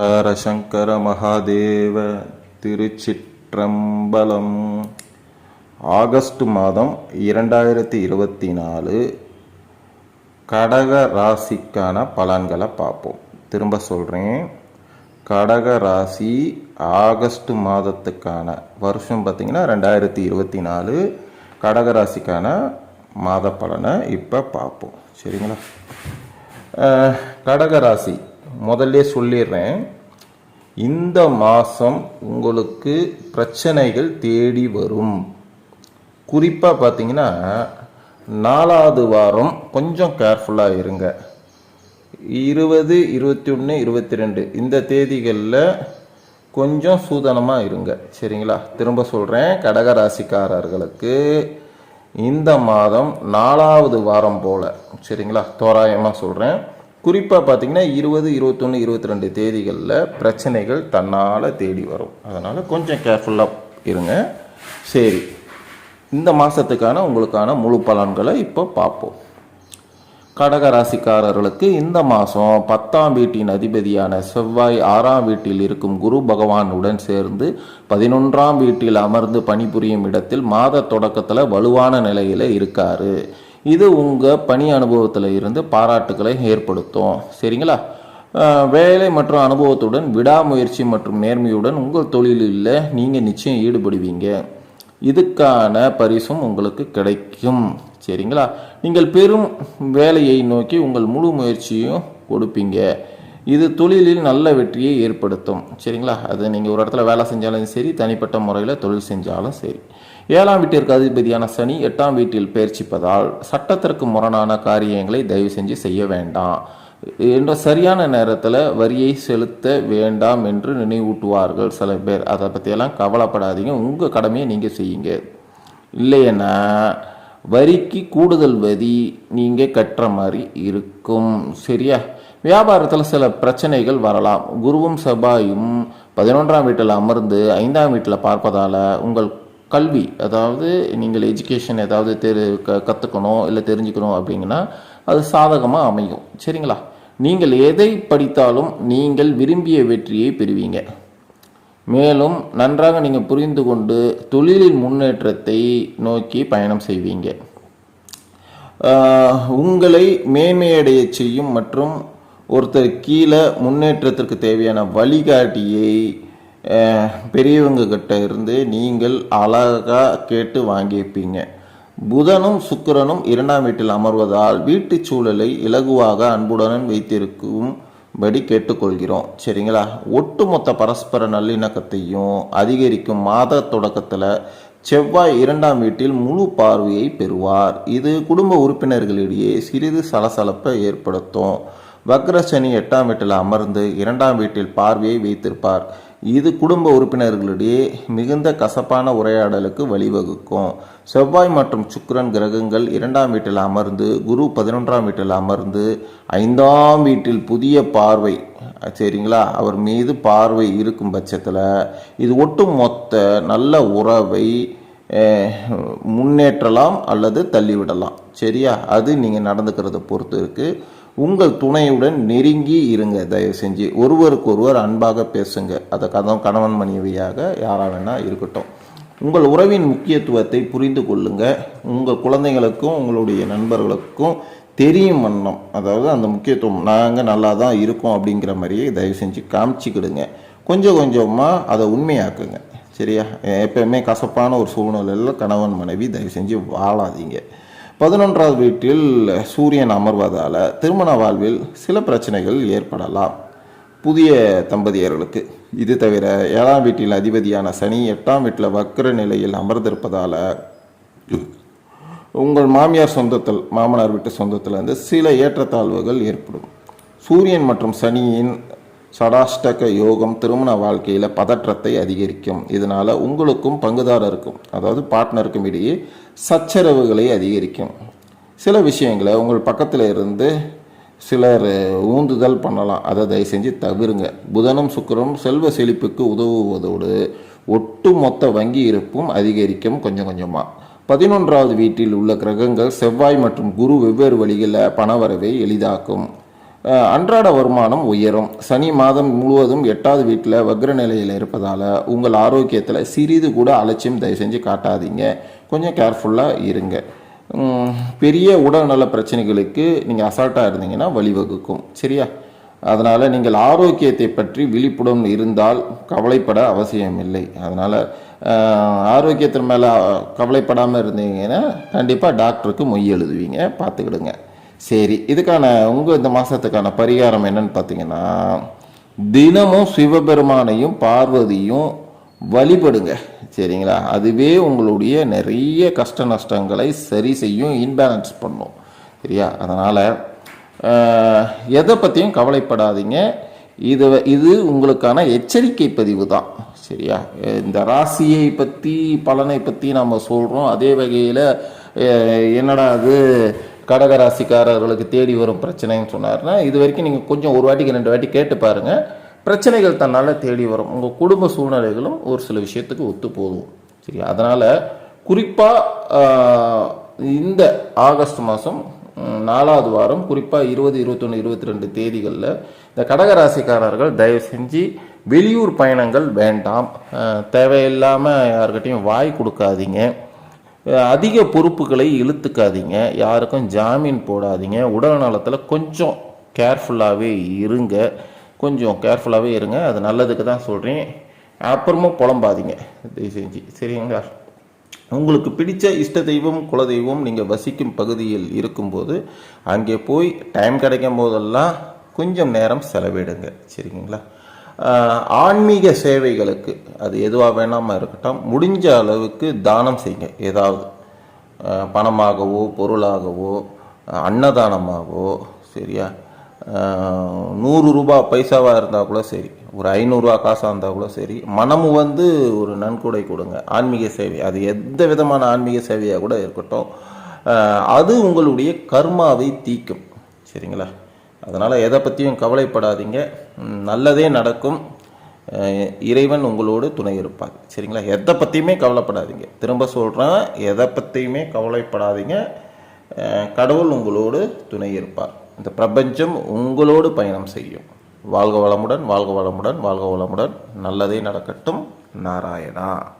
ஹரசங்கர மகாதேவ திருச்சிற்றம்பலம். August மாதம் இரண்டாயிரத்தி இருபத்தி நாலு கடக ராசிக்கான பலன்களை பார்ப்போம். திரும்ப சொல்கிறேன் கடக ராசி ஆகஸ்ட் மாதத்துக்கான வருஷம் பார்த்திங்கன்னா ரெண்டாயிரத்தி இருபத்தி நாலு கடக ராசிக்கான மாத பலனை இப்போ பார்ப்போம். சரிங்களா? கடக ராசி முதல்ல சொல்லிடுறேன். இந்த மாதம் உங்களுக்கு பிரச்சனைகள் தேடி வரும். குறிப்பாக பார்த்தீங்கன்னா நாலாவது வாரம் கொஞ்சம் கேர்ஃபுல்லாக இருங்க. இருபது இருபத்தி ஒன்று இருபத்தி ரெண்டு இந்த தேதிகளில் கொஞ்சம் சூதனமாக இருங்க. சரிங்களா? திரும்ப சொல்கிறேன் கடக ராசிக்காரர்களுக்கு இந்த மாதம் நாலாவது வாரம் போல். சரிங்களா? தோராயமாக சொல்கிறேன் குறிப்பாக பார்த்தீங்கன்னா இருபது இருபத்தொன்று இருபத்தி ரெண்டு தேதிகளில் பிரச்சனைகள் தன்னால் தேடி வரும். அதனால் கொஞ்சம் கேர்ஃபுல்லாக இருங்க. சரி. இந்த மாதத்துக்கான உங்களுக்கான முழு பலன்களை இப்போ பார்ப்போம் கடகராசிக்காரர்களுக்கு இந்த மாதம் பத்தாம் வீட்டின் அதிபதியான செவ்வாய் ஆறாம் வீட்டில் இருக்கும் குரு பகவானுடன் சேர்ந்து பதினொன்றாம் வீட்டில் அமர்ந்து பணிபுரியும் இடத்தில் மாத தொடக்கத்தில் வலுவான நிலையில் இருக்காரு. இது உங்கள் பணி அனுபவத்தில் இருந்து பாராட்டுக்களை ஏற்படுத்தும். சரிங்களா? வேலை மற்றும் அனுபவத்துடன் விடாமுயற்சி மற்றும் நேர்மையுடன் உங்கள் தொழிலில் நீங்கள் நிச்சயம் ஈடுபடுவீங்க. இதுக்கான பரிசும் உங்களுக்கு கிடைக்கும். சரிங்களா? நீங்கள் பெரும் வேலையை நோக்கி உங்கள் முழு முயற்சியும் கொடுப்பீங்க. இது தொழிலில் நல்ல வெற்றியை ஏற்படுத்தும். சரிங்களா? அது நீங்கள் ஒரு இடத்துல வேலை செஞ்சாலும் சரி தனிப்பட்ட முறையில் தொழில் செஞ்சாலும் சரி. ஏழாம் வீட்டிற்கு அதிபதியான சனி எட்டாம் வீட்டில் பயிற்சிப்பதால் சட்டத்திற்கு முரணான காரியங்களை தயவு செஞ்சு செய்ய வேண்டாம். என்ற சரியான நேரத்தில் வரியை செலுத்த வேண்டாம் என்று நினைவூட்டுவார்கள் சில பேர். அதை பற்றியெல்லாம் கவலைப்படாதீங்க. உங்கள் கடமையை நீங்கள் செய்யுங்க. இல்லைன்னா வரிக்கு கூடுதல் வரி நீங்கள் கட்டுற மாதிரி இருக்கும். சரியா? வியாபாரத்தில் சில பிரச்சனைகள் வரலாம். குருவும் செவ்வாயும் பதினொன்றாம் வீட்டில் அமர்ந்து ஐந்தாம் வீட்டில் பார்ப்பதால் உங்கள் கல்வி அதாவது நீங்கள் எஜுகேஷன் ஏதாவது தெரு க கற்றுக்கணும் இல்லை தெரிஞ்சுக்கணும் அப்படிங்கன்னா அது சாதகமாக அமையும். சரிங்களா? நீங்கள் எதை படித்தாலும் நீங்கள் விரும்பிய வெற்றியை பெறுவீங்க. மேலும் நன்றாக நீங்கள் புரிந்து கொண்டு தொழிலின் முன்னேற்றத்தை நோக்கி பயணம் செய்வீங்க. உங்களை மேன்மையடைய செய்யும் மற்றும் ஒருத்தர் கீழே முன்னேற்றத்திற்கு தேவையான வழிகாட்டியை பெரியவங்கக்கிட்ட பெரியவங்க கிட்ட இருந்து நீங்கள் அழகாக கேட்டு வாங்கியிருப்பீங்க. புதனும் சுக்கிரனும் இரண்டாம் வீட்டில் அமர்வதால் வீட்டு சூழலை இலகுவாக அன்புடன் வைத்திருக்கும்படி கேட்டுக்கொள்கிறோம். சரிங்களா? ஒட்டுமொத்த பரஸ்பர நல்லிணக்கத்தையும் அதிகரிக்கும் மாத தொடக்கத்தில் செவ்வாய் இரண்டாம் வீட்டில் முழு பார்வையை பெறுவார். இது குடும்ப உறுப்பினர்களிடையே சிறிது சலசலப்பை ஏற்படுத்தும். வக்ரசனி எட்டாம் வீட்டில் அமர்ந்து இரண்டாம் வீட்டில் பார்வையை வைத்திருப்பார். இது குடும்ப உறுப்பினர்களிடையே மிகுந்த கசப்பான உரையாடலுக்கு வழிவகுக்கும். செவ்வாய் மற்றும் சுக்கிரன் கிரகங்கள் இரண்டாம் வீட்டில் அமர்ந்து குரு பதினொன்றாம் வீட்டில் அமர்ந்து ஐந்தாம் வீட்டில் புதிய பார்வை சரிங்களா? அவர் மீது பார்வை இருக்கும் பட்சத்தில் இது ஒட்டு மொத்த நல்ல உறவை முன்னேற்றலாம் அல்லது தள்ளிவிடலாம். சரியா? அது நீங்கள் நடந்துக்கிறத பொறுத்து இருக்குது உங்கள் துணையுடன் நெருங்கி இருங்க. தயவு செஞ்சு ஒருவருக்கொருவர் அன்பாக பேசுங்க. அதை கதம் கணவன் மனைவியாக யாராக வேணால் இருக்கட்டும். உங்கள் உறவின் முக்கியத்துவத்தை புரிந்து கொள்ளுங்க. உங்கள் குழந்தைங்களுக்கும் உங்களுடைய நண்பர்களுக்கும் தெரியும் வண்ணம். அதாவது அந்த முக்கியத்துவம் நாங்கள் நல்லா தான் இருக்கோம் அப்படிங்கிற மாதிரியே தயவு செஞ்சு காமிச்சிக்கிடுங்க. கொஞ்சம் கொஞ்சமாக அதை உண்மையாக்குங்க. சரியா? எப்பயுமே கசப்பான ஒரு சூழ்நிலையில் கணவன் மனைவி தயவு செஞ்சு வாழாதீங்க. பதினொன்றாவது வீட்டில் சூரியன் அமர்வதால் திருமண வாழ்வில் சில பிரச்சனைகள் ஏற்படலாம். புதிய தம்பதியர்களுக்கு. இது தவிர ஏழாம் வீட்டில் அதிபதியான சனி எட்டாம் வீட்டில் வக்கர நிலையில் அமர்ந்திருப்பதால் உங்கள் மாமியார் சொந்தத்தில் மாமனார் வீட்டு சொந்தத்தில் இருந்து சில ஏற்றத்தாழ்வுகள் ஏற்படும். சூரியன் மற்றும் சனியின் சடாஷ்டக யோகம் திருமண வாழ்க்கையில் பதற்றத்தை அதிகரிக்கும். இதனால் உங்களுக்கும் பங்குதாரருக்கும் அதாவது பார்ட்னருக்கும் இடையே சச்சரவுகளை அதிகரிக்கும். சில விஷயங்களை உங்கள் பக்கத்தில் இருந்து சிலர் ஊந்துதல் பண்ணலாம். அதை தயவு செஞ்சு தவிருங்க. புதனும் சுக்கரம் செல்வ செழிப்புக்கு உதவுவதோடு ஒட்டுமொத்த வங்கி இருப்பும் அதிகரிக்கும் கொஞ்சம் கொஞ்சமாக பதினொன்றாவது வீட்டில் உள்ள கிரகங்கள் செவ்வாய் மற்றும் குரு வெவ்வேறு வழிகளில் பணவரவை எளிதாக்கும். அன்றாட வருமானம் உயரும். சனி மாதம் முழுவதும் எட்டாவது வீட்டில் வக்ர நிலையில் இருப்பதால் உங்கள் ஆரோக்கியத்தில் சிறிது கூட அலட்சியம் தயவு செஞ்சு காட்டாதீங்க. கொஞ்சம் கேர்ஃபுல்லாக இருங்க. பெரிய உடல்நல பிரச்சனைகளுக்கு நீங்கள் அசால்ட்டாக இருந்தீங்கன்னா வழிவகுக்கும். சரியா? அதனால் நீங்கள் ஆரோக்கியத்தை பற்றி விழிப்புடன் இருந்தால் கவலைப்பட அவசியம் இல்லை அதனால் ஆரோக்கியத்தின் மேலே கவலைப்படாமல் இருந்தீங்கன்னா கண்டிப்பாக டாக்டருக்கு மொய் எழுதுவீங்க. பார்த்துக்கிடுங்க. சரி இதுக்கான உங்கள் இந்த மாதத்துக்கான பரிகாரம் என்னன்னு பார்த்தீங்கன்னா தினமும் சிவபெருமானையும் பார்வதியும் வழிபடுங்க. சரிங்களா? அதுவே உங்களுடைய நிறைய கஷ்ட நஷ்டங்களை சரி செய்யும் இன்பேலன்ஸ் பண்ணும். சரியா? அதனால் எதை பற்றியும் கவலைப்படாதீங்க. இது இது உங்களுக்கான எச்சரிக்கை பதிவு தான். சரியா? இந்த ராசியை பற்றி பலனை பற்றி நம்ம சொல்கிறோம் அதே வகையில் என்னடா அது கடக ராசிக்காரர்களுக்கு தேடி வரும் பிரச்சனைன்னு சொன்னார்னா இது வரைக்கும் நீங்கள் கொஞ்சம் ஒரு வாட்டிக்கு ரெண்டு வாட்டி கேட்டு பாருங்கள் பிரச்சனைகள் தன்னால் தேடி வரும். உங்கள் குடும்ப சூழ்நிலைகளும் ஒரு சில விஷயத்துக்கு ஒத்து போதும் சரி அதனால் குறிப்பாக இந்த ஆகஸ்ட் மாதம் நாலாவது வாரம் குறிப்பாக இருபது இருபத்தொன்று இருபத்தி ரெண்டு தேதிகளில் இந்த கடகராசிக்காரர்கள் தயவு செஞ்சு வெளியூர் பயணங்கள் வேண்டாம். தேவையில்லாமல் யாருக்கிட்டையும் வாய் கொடுக்காதீங்க. அதிக பொறுப்புகளை இழுத்துக்காதீங்க. யாருக்கும் ஜாமீன் போடாதீங்க. உடல் நலத்தில் கொஞ்சம் கேர்ஃபுல்லாகவே இருங்க. கொஞ்சம் கேர்ஃபுல்லாகவே இருங்க. அது நல்லதுக்கு தான் சொல்கிறேன் அப்புறமா புலம்பாதீங்க. தயவு செஞ்சு. சரிங்களா? உங்களுக்கு பிடித்த இஷ்ட தெய்வம் குலதெய்வம் நீங்கள் வசிக்கும் பகுதியில் இருக்கும்போது அங்கே போய் டைம் கிடைக்கும் போதெல்லாம் கொஞ்சம் நேரம் செலவிடுங்க. சரிங்களா? ஆன்மீக சேவைகளுக்கு அது எதுவாக வேணாமல் இருக்கட்டும் முடிஞ்ச அளவுக்கு தானம் செய்யுங்க. ஏதாவது பணமாகவோ பொருளாகவோ அன்னதானமாகவோ சரியா? நூறு ரூபா பைசாவாக இருந்தால் கூட சரி. ஒரு ஐநூறுரூவா காசாக இருந்தால் கூட சரி. மனமு வந்து ஒரு நன்கொடை கொடுங்க. ஆன்மீக சேவை. அது எந்த விதமான ஆன்மீக சேவையாக கூட இருக்கட்டும். அது உங்களுடைய கர்மாவை தீக்கும். சரிங்களா? அதனால் எதை பற்றியும் கவலைப்படாதீங்க. நல்லதே நடக்கும். இறைவன் உங்களோடு துணை இருப்பார். சரிங்களா? எதை பற்றியுமே கவலைப்படாதீங்க. திரும்ப சொல்கிறேன் எதை பற்றியுமே கவலைப்படாதீங்க. கடவுள் உங்களோடு துணை இருப்பார். இந்த பிரபஞ்சம் உங்களோடு பயணம் செய்யும். வாழ்க வளமுடன் வாழ்க வளமுடன் வாழ்க வளமுடன். நல்லதே நடக்கட்டும். நாராயணா.